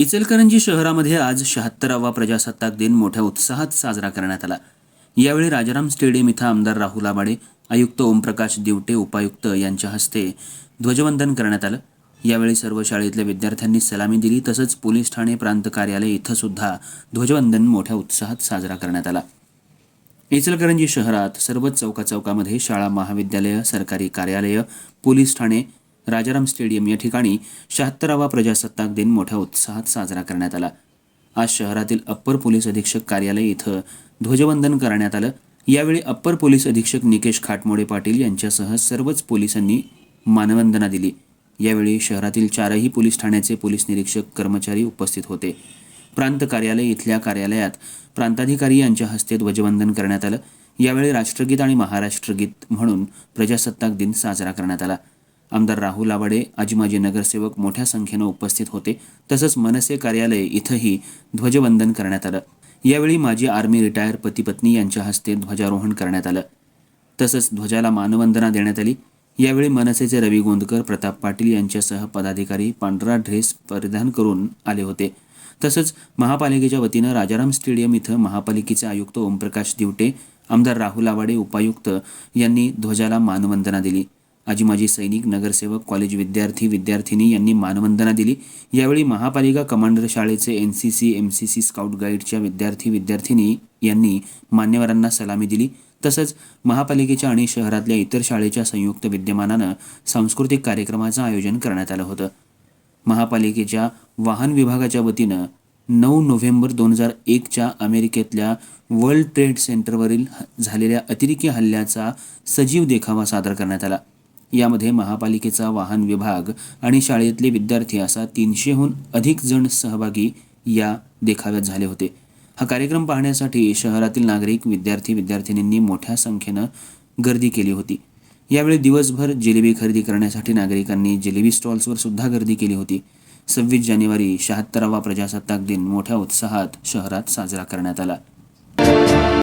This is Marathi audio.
इचलकरंजी शहरामध्ये आज शहात्तरावा प्रजासत्ताक दिन मोठ्या उत्साहात साजरा करण्यात आला. यावेळी राजाराम स्टेडियम इथं आमदार राहुल आबाडे आयुक्त ओमप्रकाश दिवटे उपायुक्त यांच्या हस्ते ध्वजवंदन करण्यात आलं. यावेळी सर्व शाळेतल्या विद्यार्थ्यांनी सलामी दिली तसंच पोलीस ठाणे प्रांत कार्यालय इथं सुद्धा ध्वजवंदन मोठ्या उत्साहात साजरा करण्यात आला. इचलकरंजी शहरात सर्वच चौका चौकामध्ये शाळा महाविद्यालय सरकारी कार्यालय पोलीस ठाणे राजाराम स्टेडियम या ठिकाणी शहात्तरावा प्रजासत्ताक दिन मोठ्या उत्साहात साजरा करण्यात आला. आज शहरातील अप्पर पोलीस अधीक्षक कार्यालय इथं ध्वजवंदन करण्यात आलं. यावेळी अप्पर पोलीस अधीक्षक निकेश खाटमोडे पाटील यांच्यासह सर्वच पोलिसांनी मानवंदना दिली. यावेळी शहरातील चारही पोलीस ठाण्याचे पोलीस निरीक्षक कर्मचारी उपस्थित होते. प्रांत कार्यालय इथल्या कार्यालयात प्रांताधिकारी यांच्या हस्ते ध्वजवंदन करण्यात आलं. यावेळी राष्ट्रगीत आणि महाराष्ट्रगीत म्हणून प्रजासत्ताक दिन साजरा करण्यात आला. आमदार राहुल आवाडे आजीमाजी नगरसेवक मोठ्या संख्येनं उपस्थित होते. तसंच मनसे कार्यालय इथंही ध्वजवंदन करण्यात आलं. यावेळी माजी आर्मी रिटायर पतीपत्नी यांच्या हस्ते ध्वजारोहण करण्यात आलं. तसंच ध्वजाला मानवंदना देण्यात आली. यावेळी मनसेचे रवी गोंदकर प्रताप पाटील यांच्यासह पदाधिकारी पांढरा ड्रेस परिधान करून आले होते. तसंच महापालिकेच्या वतीनं राजाराम स्टेडियम इथं महापालिकेचे आयुक्त ओमप्रकाश दिवटे आमदार राहुल आवाडे उपायुक्त यांनी ध्वजाला मानवंदना दिली. आजी माजी सैनिक नगरसेवक कॉलेज विद्यार्थी विद्यार्थिनी यांनी मानवंदना दिली. यावेळी महापालिका कमांडर शाळेचे N C C M C C scout गाईडच्या विद्यार्थी विद्यार्थिनी यांनी मान्यवरांना सलामी दिली. तसंच महापालिकेच्या आणि शहरातल्या इतर शाळेच्या संयुक्त विद्यमानानं सांस्कृतिक कार्यक्रमाचं आयोजन करण्यात आलं होतं. महापालिकेच्या वाहन विभागाच्या वतीनं नऊ नोव्हेंबर दोन हजार एकच्या अमेरिकेतल्या वर्ल्ड ट्रेड सेंटरवरील ह- झालेल्या अतिरेकी हल्ल्याचा सजीव देखावा सादर करण्यात आला. यामध्ये महापालिकेचा वाहन विभाग आणि शाळेतले विद्यार्थी असा तीनशेहून अधिक जण सहभागी या देखाव्यात झाले होते. हा कार्यक्रम पाहण्यासाठी शहरातील नागरिक विद्यार्थी विद्यार्थिनींनी मोठ्या संख्येनं गर्दी केली होती. यावेळी दिवसभर जिलेबी खरेदी करण्यासाठी नागरिकांनी जिलेबी स्टॉल्सवर सुद्धा गर्दी केली होती. सव्वीस जानेवारी शहात्तरावा प्रजासत्ताक दिन मोठ्या उत्साहात शहरात साजरा करण्यात आला.